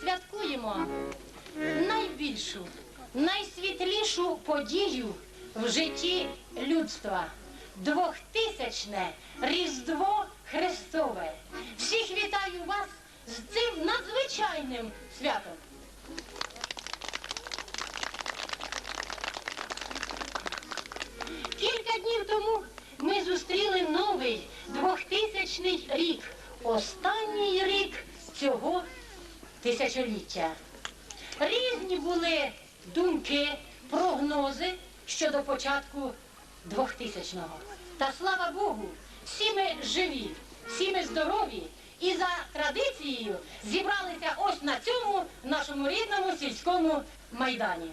святкуємо найбільшу, найсвітлішу подію в житті людства. Двохтисячне Різдво Христове. Всіх вітаю вас з цим надзвичайним святом. Кілька днів тому ми зустріли новий 2000 рік, останній рік цього тисячоліття. Різні були думки, прогнози щодо початку 2000-го. Та слава Богу, всі ми живі, всі ми здорові і за традицією зібралися ось на цьому нашому рідному сільському майдані.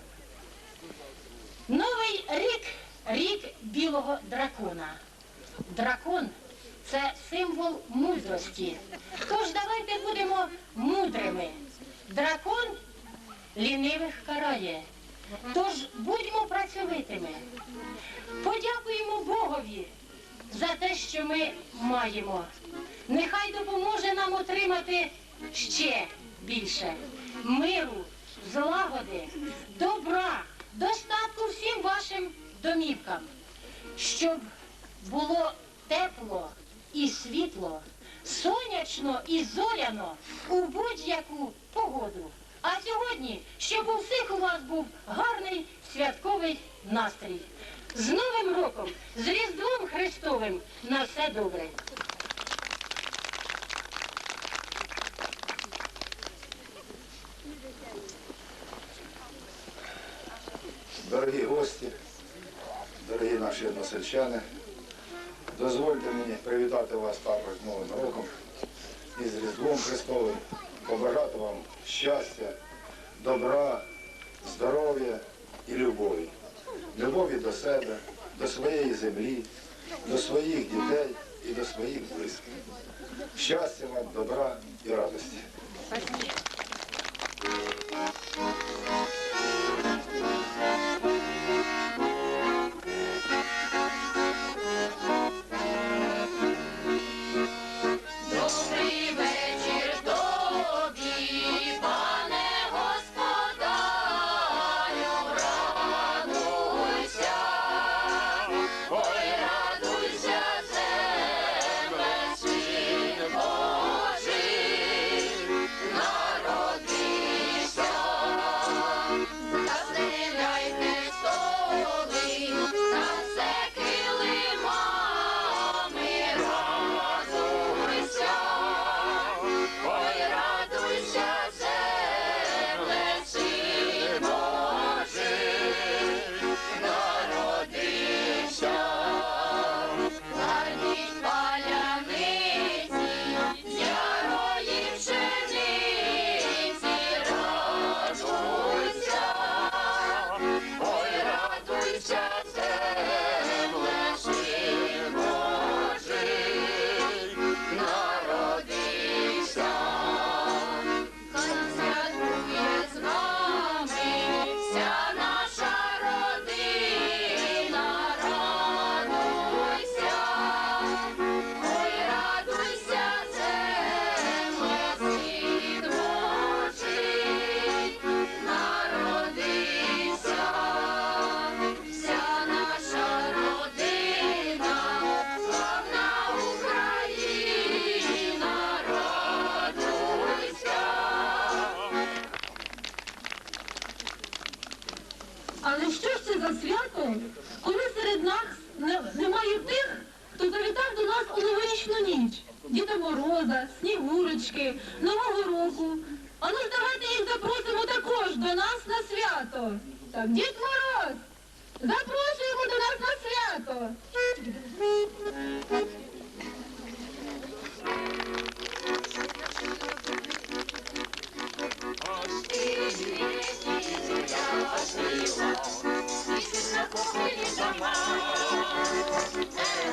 Новий рік рік білого дракона. Дракон це символ мудрості. Тож давайте будемо мудрими. Дракон лінивих карає. Тож будьмо працьовитими. Подякуємо Богові за те, що ми маємо. Нехай допоможе нам отримати ще більше миру, злагоди, добра, достатку всім вашим домівкам, щоб було тепло і світло, сонячно і зоряно у будь-яку погоду. А сьогодні, щоб у всіх у вас був гарний святковий настрій. З Новим роком, з Різдвом Христовим на все добре. Дорогі гості, дорогі наші односельчани, дозвольте мені привітати вас також з Новим роком і з Різдвом Христовим, побажати вам щастя, добра, здоров'я і любові. Любові до себе, до своєї землі, до своїх дітей і до своїх близьких. Щастя вам, добра і радості. До нас на свято. Так, Дід Мороз, запрошуємо до нас на свято.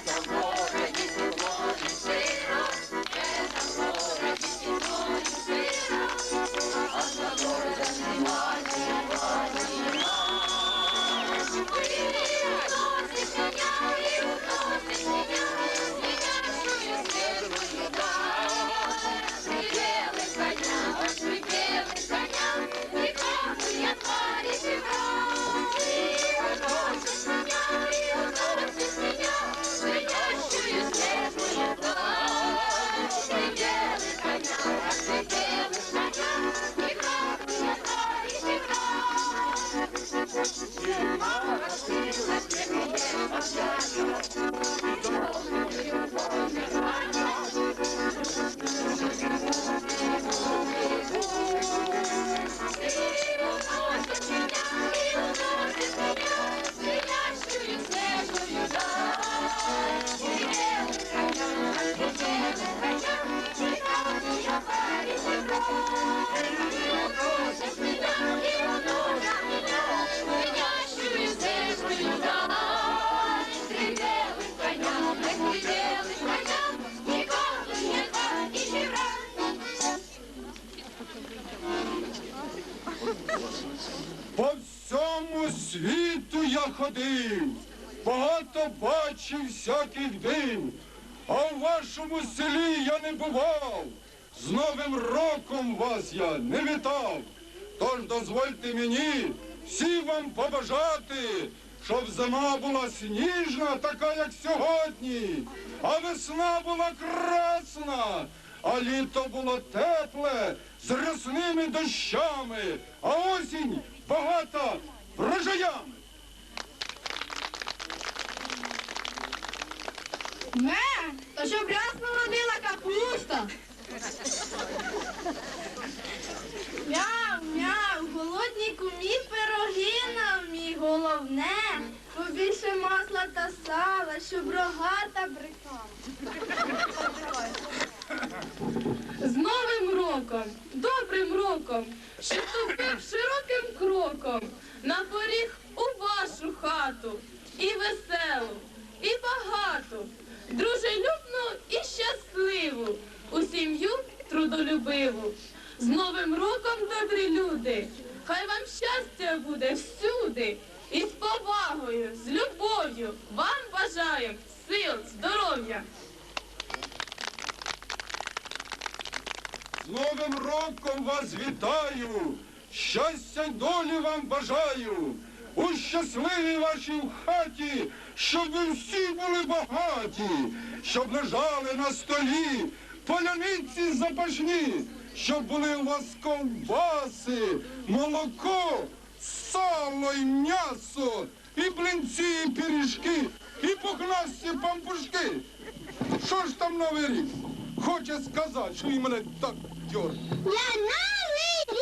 Це я ходив, багато бачив всяких див, а в вашому селі я не бував. З Новим роком вас я не вітав. Тож дозвольте мені всім вам побажати, щоб зима була сніжна, така, як сьогодні, а весна була красна, а літо було тепле з рясними дощами, а осінь багата врожаями. Ме, то щоб рясно родила капуста. Мяу, мяу, голодні кумі пироги нам і головне, побільше масла та сала, щоб рогата брикала. З Новим роком, добрим роком, що ступив широким кроком на поріг у вашу хату. І веселу, і багату, дружелюбну і щасливу, у сім'ю трудолюбиву. З Новим роком, добрі люди, хай вам щастя буде всюди. І з повагою, з любов'ю вам бажаємо сил, здоров'я. З Новим роком вас вітаю, щастя долі вам бажаю. У щасливій вашій хаті, щоб ви всі були багаті, щоб лежали на столі поляниці запашні, щоб були у вас ковбаси, молоко, сало й м'ясо, і блинці, і пиріжки, і пухнасті пампушки. Що ж там новий рік? Хоче сказати, що і мене так дьорне. Я новий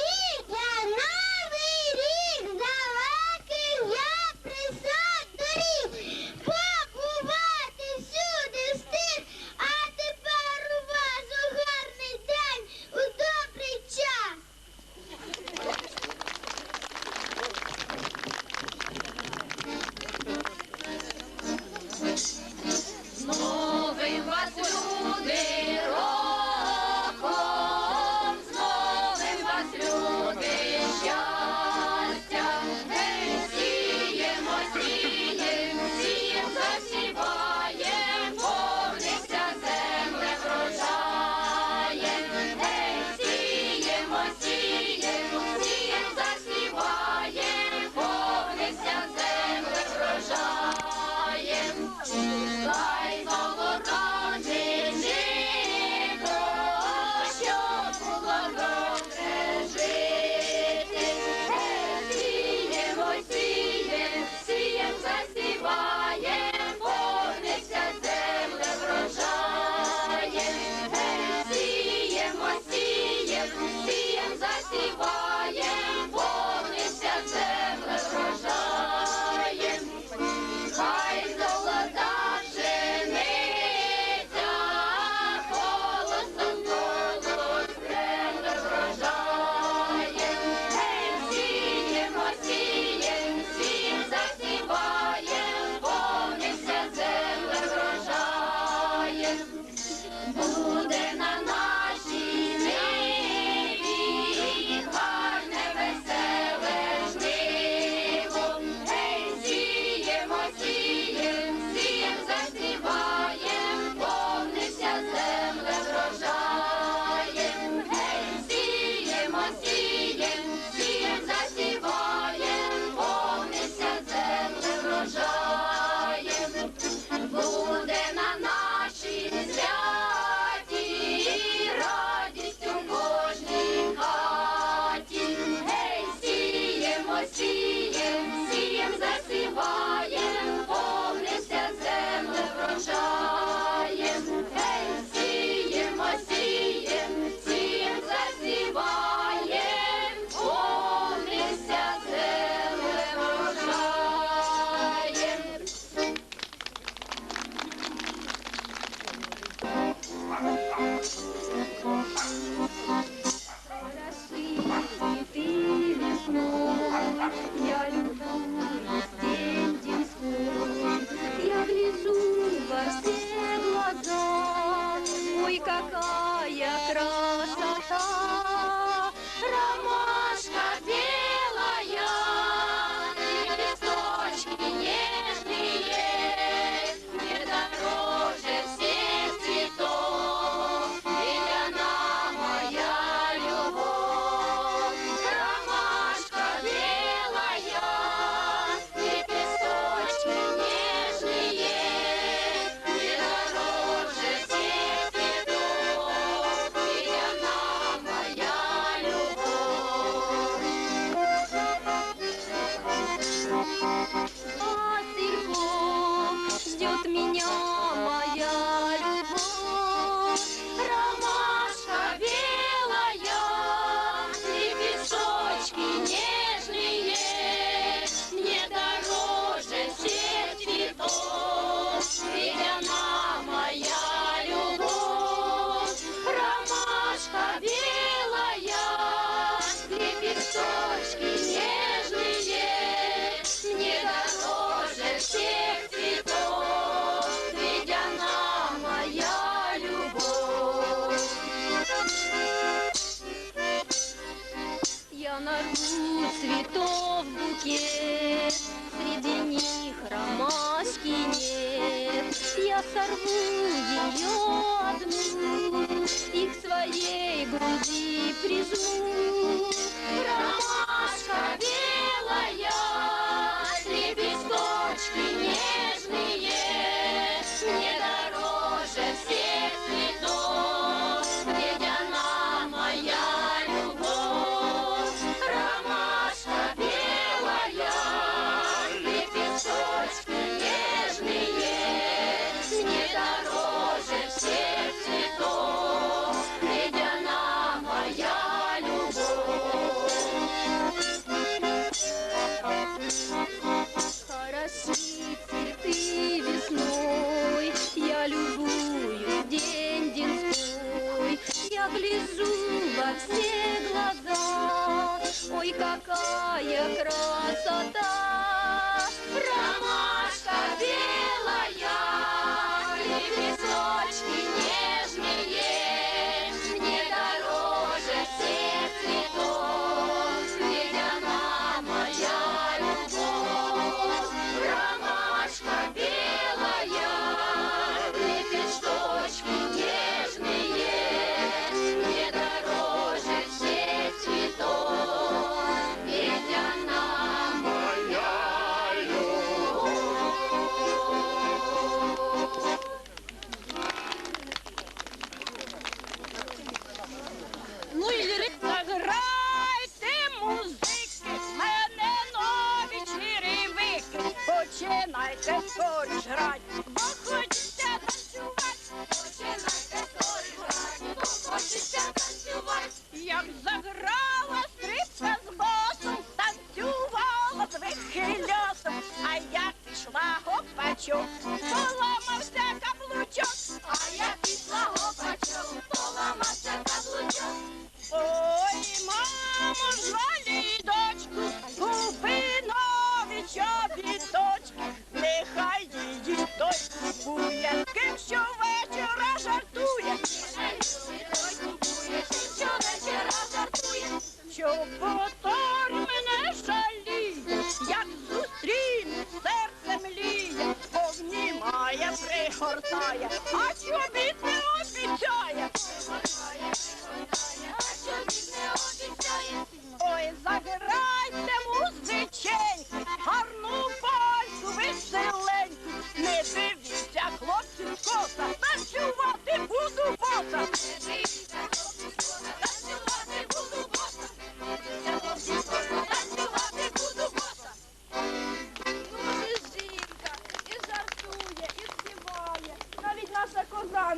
somos válidos.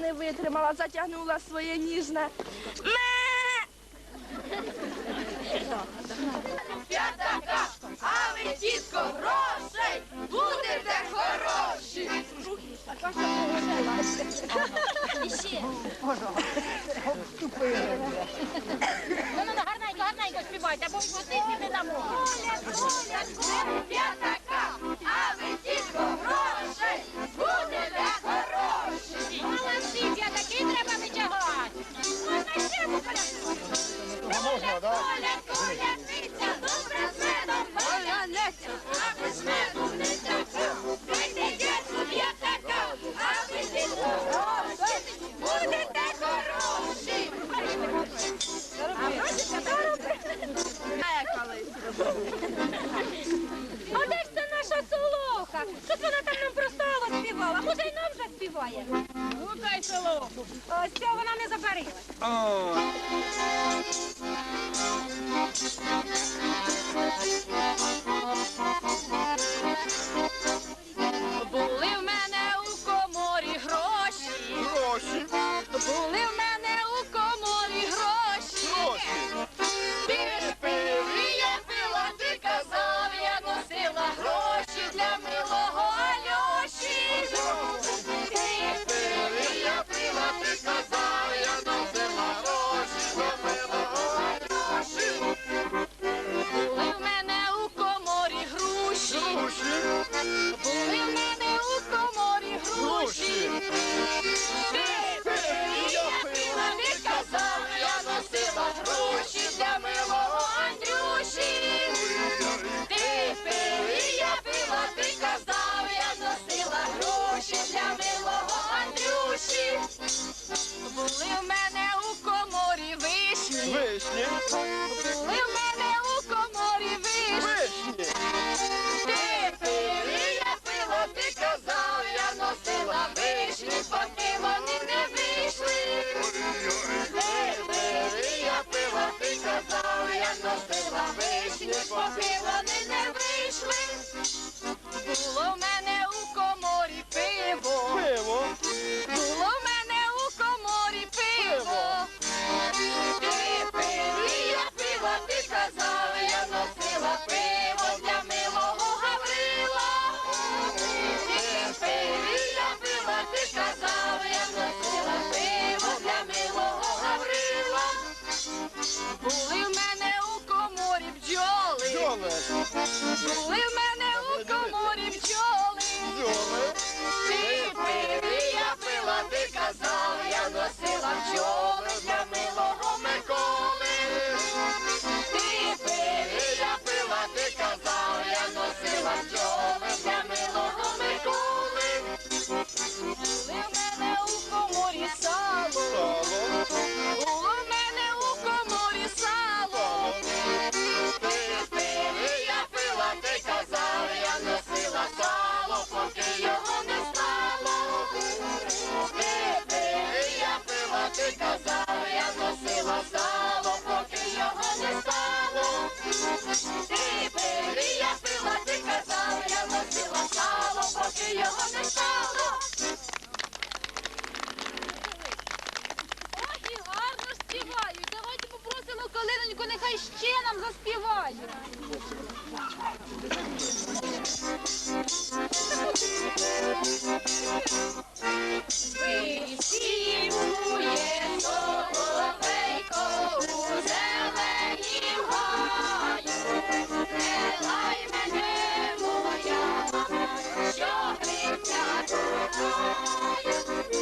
не витримала, затягнула своє ніжне. Я така, а ви тітко, грошей, будете хороші. Ну, ну, гарненько, гарненько співайте, або ми не дамо. Оля, Оля, Оля, Були в мене у коморі бджоли. Ти пили, я пила, ти казав, я носила бджоли для милого Миколи. Ти пили, я пила, ти казав, я носила бджоли для милого. Thank you.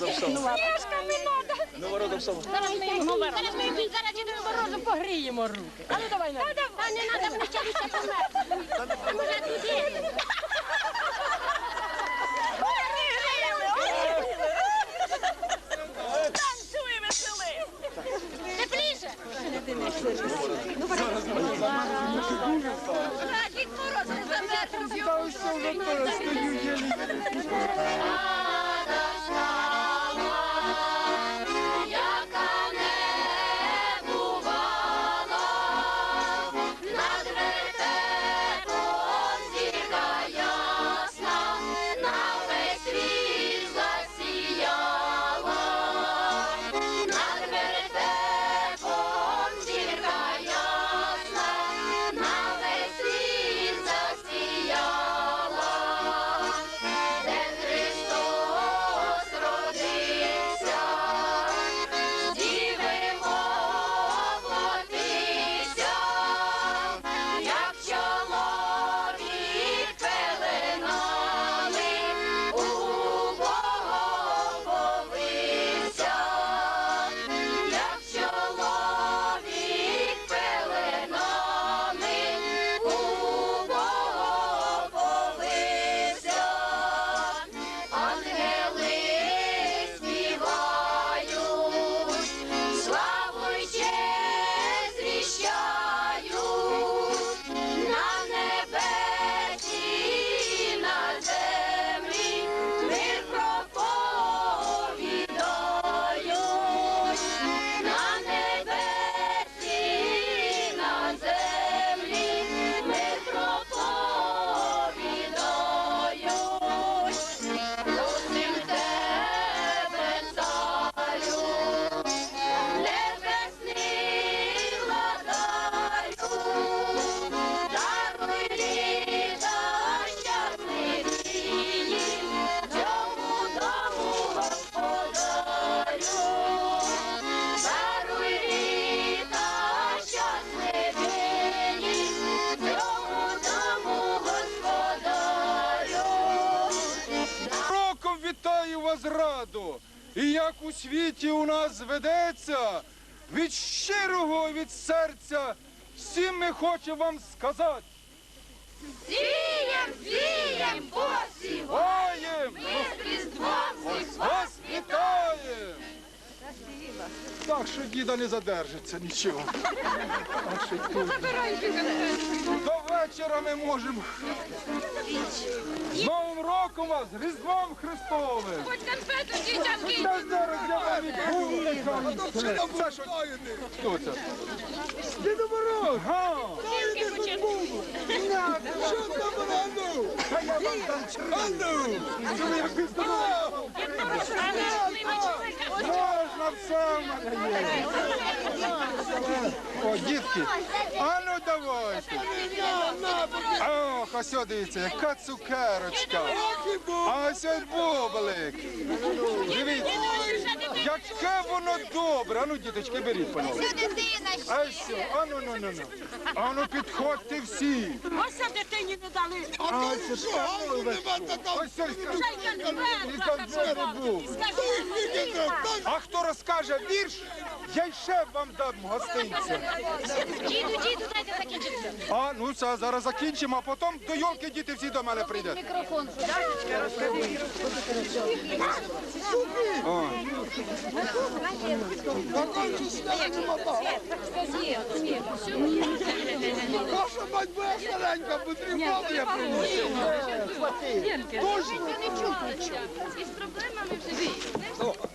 Новородом сом. Новородом ну, ну, сом. Зараз ми їх зараз ми їх зараз дідою морозом погріємо руки. А ну давай на. Та не треба, ми ще померти. Ну, Може туди. Світі у нас ведеться, від щирого від серця всім ми хочемо вам сказати. Зієм, сієм, Босі, Воєм! з Різдвом всіх Вас вітаємо! Так що діда не задержиться нічого. Так що тут. До вечора ми можемо. З Новим роком вас, з Різдвом Христовим! Хоч конфету дітям кинь. Та зараз я вам? Хто це? Діду Мороз! Га! Що там Можна все в мене. О, дітки, а ну давайте. Ох, ось о, дивіться, яка цукерочка. Ось ось бублик. Дивіться, яке воно добре. А ну, діточки, беріть, панове. А все, а ну, ну, підходьте всі. Ось дитині не дали. А Ось ось. І конфети був. А хто розкаже вірш, я ще вам дам гостинця. Діду, діду, дайте закінчити. А, ну це зараз закінчимо, а потім до йолки діти всі до мене прийдуть. Мікрофон. О. Ваша батьба старенька, потрібна я приніс. Із проблемами вже